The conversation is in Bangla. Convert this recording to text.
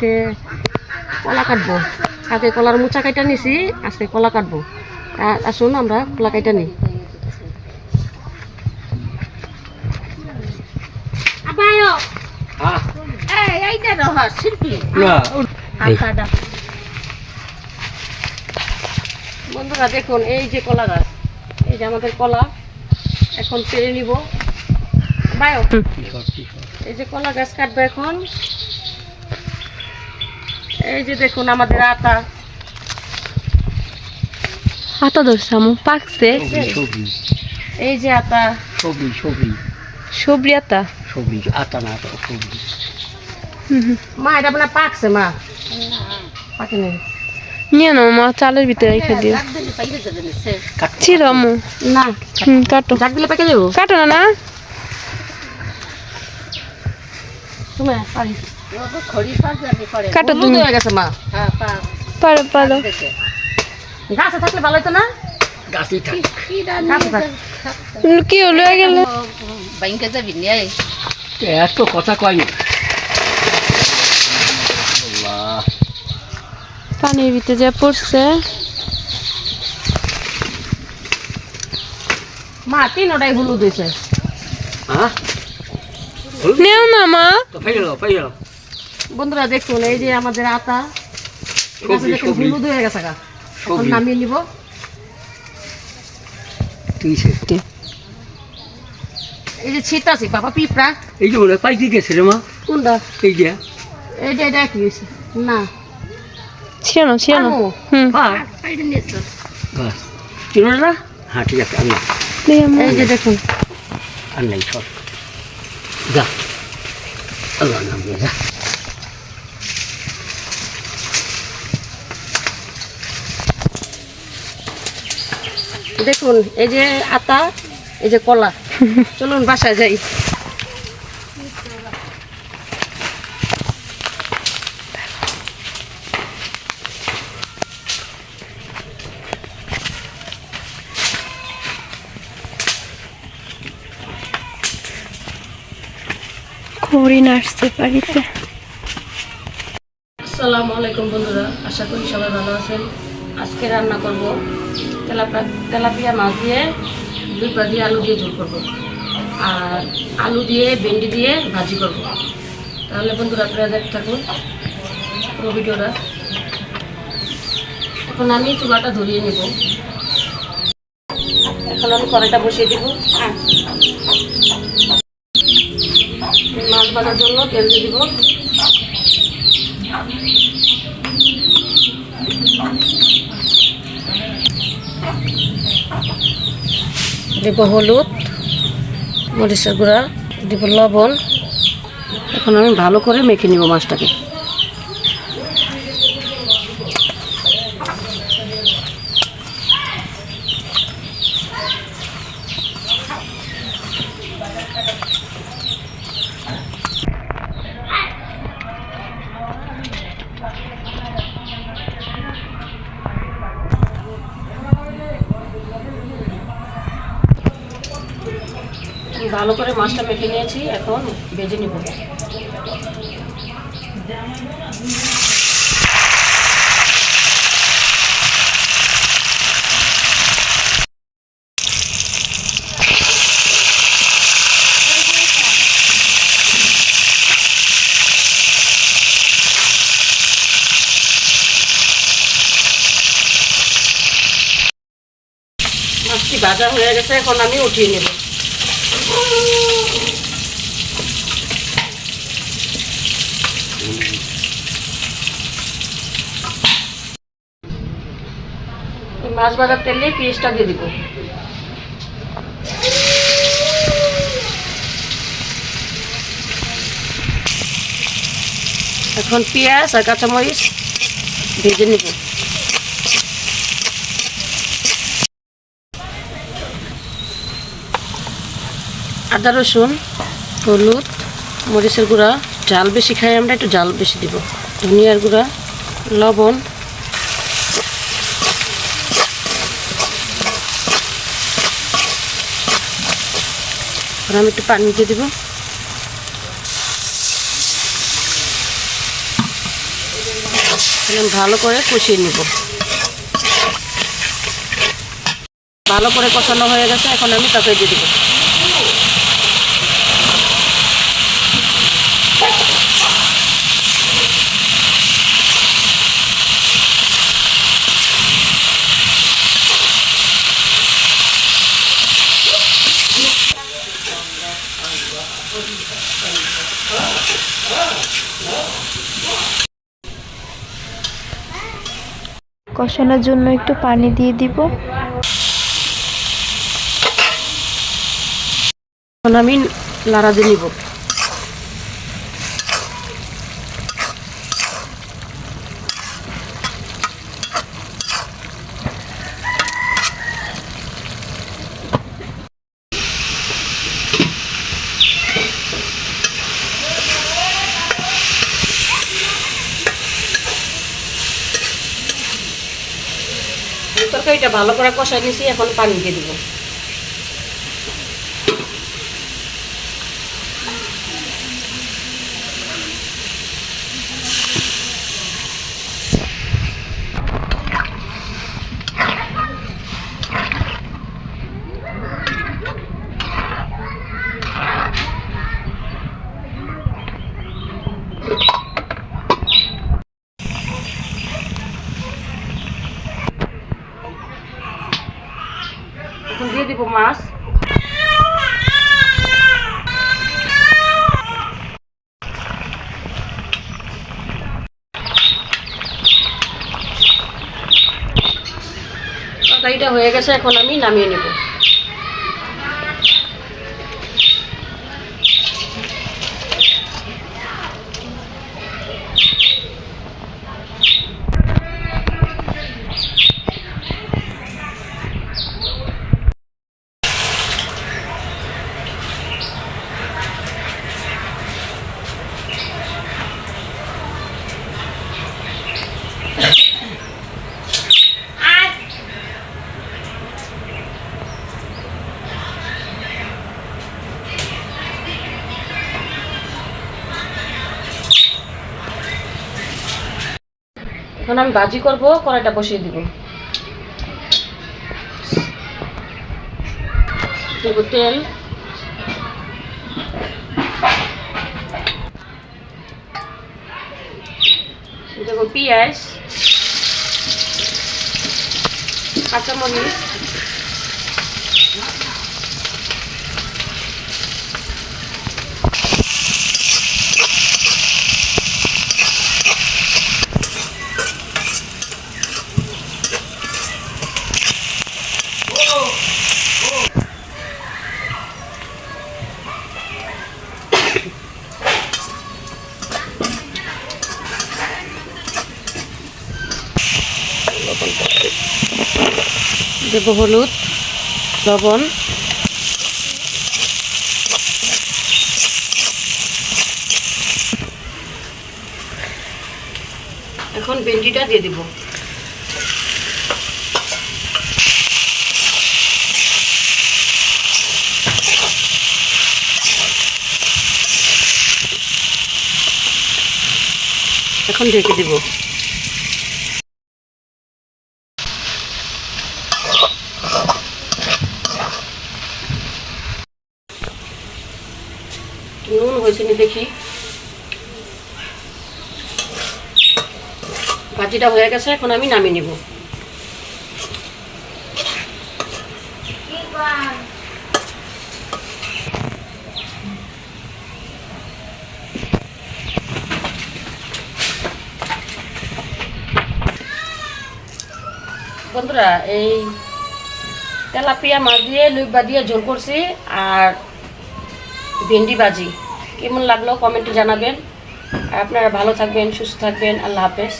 আজকে কলা কাটবো। আজকে কলার মোচা কাটা নিছি আজকে কলা কাটবো। আসুন আমরা কলা কাটা নিই। আবায়ো হ্যাঁ। বন্ধুরা দেখুন এই যে কলা গাছ এই যে আমাদের কলা এখন পেরে নিব। বায়ো এই যে কলা গাছ কাটবে এখন। এই যে দেখুন আমাদের আটা আটা ধরছে আমু পাকছে। এই যে আটা ছবি ছবি সবরি আটা ছবি আটা না আটা ছবি মা এটা আপনার পাকছে মা? পাকে নেই। নিয়ে নাও মা চালের ভিতরে রেখে দিও। ছিল না হুম কাটো। জাগ দিলে পেকে যাব? কাটো না না? কাটো তুমি। হয়ে গেছে মা। পারো পারো। গাছে থাকলে ভালোই তো না? গাছি থাক। গাছে থাক। কি হলো গেল। এত কথা কয় না। আল্লাহ পানির ভিতরে যা পড়ছে। মা তিনটাই হলুদ হয়েছে। হ্যাঁ? নেও না মা। বন্ধুরা দেখুন এই যে আমাদের সবজি হলুদ হয়ে গেছে এখন নামিয়ে নিব। এই যে ছিট আছে বাবা পিঁপড়া। এই যে মনে পাইকি গেছে রে মা। কোনটা? এই যে। এইটা এটা কি হয়েছে? না। ছিল না ছিল না। আম্মু, হুম। চিনো না? হ্যাঁ ঠিক আছে আনলাম এই যে দেখুন। আনলাই সব যা দেখুন এই যে আতা এই যে কলা চলুন বাসায় যাই। খড়ি নাচতে পারিতে আসসালামু আলাইকুম বন্ধুরা, আশা করি সবাই ভালো আছেন। আজকে রান্না করব তেলাপিয়া তেলাপিয়া মাছ দিয়ে, দুই পা দিয়ে আলু দিয়ে ঝোল করব। আর আলু দিয়ে ভেন্ডি দিয়ে ভাজি করব। তাহলে বন্ধুরা আপনারা দেখতে থাকুন পুরো ভিডিওটা। এখন আমি চুলাটা ধরিয়ে নেব। এখন আমি কড়াইটা বসিয়ে দেব। মাছ ভাজার জন্য তেল দিয়ে দিব। দিব হলুদ, মরিচের গুঁড়া, দিব লবণ। এখন আমি ভালো করে মেখে নিব মাছটাকে আমি ভালো করে মাছটা মেখে নিয়েছি, এখন ভেজে নিব। মাছটি ভাজা হয়ে গেছে, এখন আমি উঠিয়ে নেব। মাছ ভাজার তেলে পেঁয়াজটা দিয়ে দিব। এখন পেঁয়াজ আর কাঁচামরিচ ভেজে নেব। আদা রসুন, হলুদ, মরিচের গুঁড়া, জাল বেশি খাই আমরা, একটু জাল বেশি দিব। ধনিয়ার গুঁড়া, লবণ। আমি একটু পানি দিয়ে দিব। ভালো করে কষিয়ে নেব। ভালো করে কষানো হয়ে গেছে, এখন আমি তরকারি দিয়ে দেবো। কষানোর জন্য একটু পানি দিয়ে দিব। আমি লাড়া দিয়ে নিব। তরকারিটা ভালো করে কষাই নিয়েছি এখন পানি দিয়ে দিব। এখন দিয়ে দিব মাছ। হয়ে গেছে এখন আমি নামিয়ে নেব। এখন আমি ভাজি করব কড়াইটা বসিয়ে দিব তেল। দেব পেঁয়াজ কাঁচামরিচ। দেব হলুদ লবণ। এখন ভেন্ডিটা দিয়ে দিব। এখন ঢেকে দিব নুন হয়েছে নি দেখি। ভাজিটা হয়ে গেছে, এখন আমি নামিয়ে নিব। বন্ধুরা, এই তেলাপিয়া মাছ দিয়ে লুইবা দিয়ে ঝোল করছি, আর ভেন্ডি ভাজি। কেমন লাগল? কমেন্টে জানাবেন। আর আপনারা ভালো থাকবেন সুস্থ থাকবেন। আল্লাহ হাফেজ।